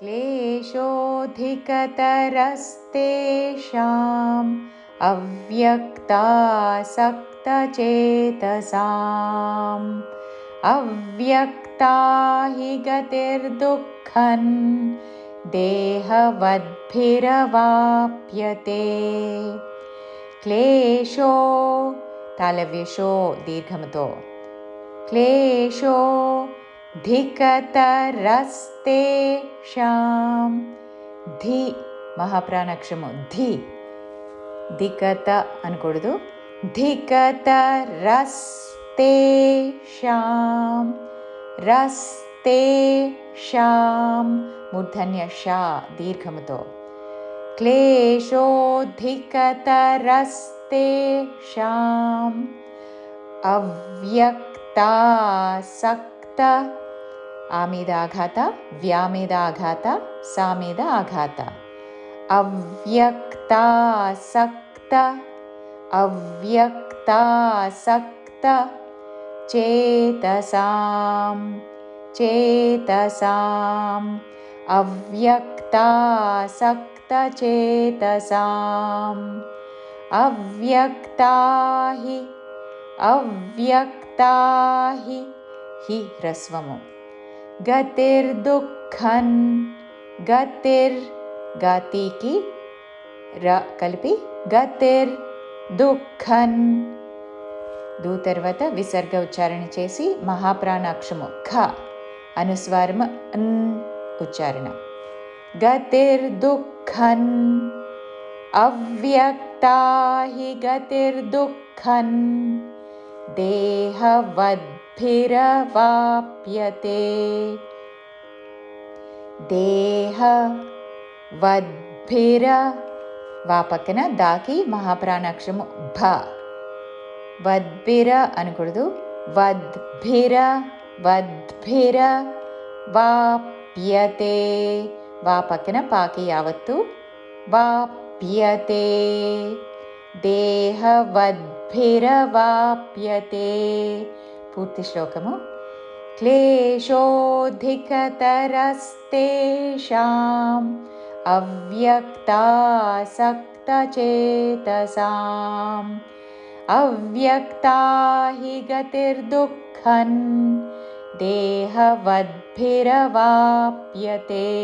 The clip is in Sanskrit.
क्लेशोऽधिकतरस्तेषाम् अव्यक्तासक्तचेतसाम् अव्यक्ता हि गतिर्दुःखन् देहवद्भिरवाप्यते। क्लेशो तालव्यशो दीर्घमतो। क्लेशो धिकतरस्तेषां। धि महाप्राणक्षमुत अनकूतु धिकतरस्ते शां रस्ते शां मूर्धन्य शा दीर्घमुतो क्लेशो अव्यक्तासक्त आमेदाघात व्यामेदाघात सामेद आघाता अव्यक्तासक्त अव्यक्तासक्त चेतसां चेतसाम्। अव्यक्तासक्तचेतसाम् अव्यक्ता हि अव्यक्ता हि हि ह्रस्वमु। గతిర్ దుఃఖన్ గతిర్ గతికి ర కలిపి గతిర్ దుఃఖన్. దు తర్వాత విసర్గ ఉచ్చారణ చేసి మహాప్రాణాక్షము ఖ అనుస్వారము అన్ ఉచ్చారణ. గతిర్ దుఃఖన్ అవ్యక్తాహి గతిర్ దుఃఖన్. దేహ వద్భిర వా పక్కన దాకి మహాప్రాణాక్షరము భ వద్భిర అనకూడదు వద్భిర వద్భిర వాప్యతే వా పక్కన పాకి యావత్తు వాప్యతే देहवद्भिरवाप्यते। पूर्तिश्लोकमु। क्लेशोऽधिकतरस्तेषाम् अव्यक्तासक्तचेतसाम्। अव्यक्ता हि गतिर्दुःखन् देहवद्भिरवाप्यते।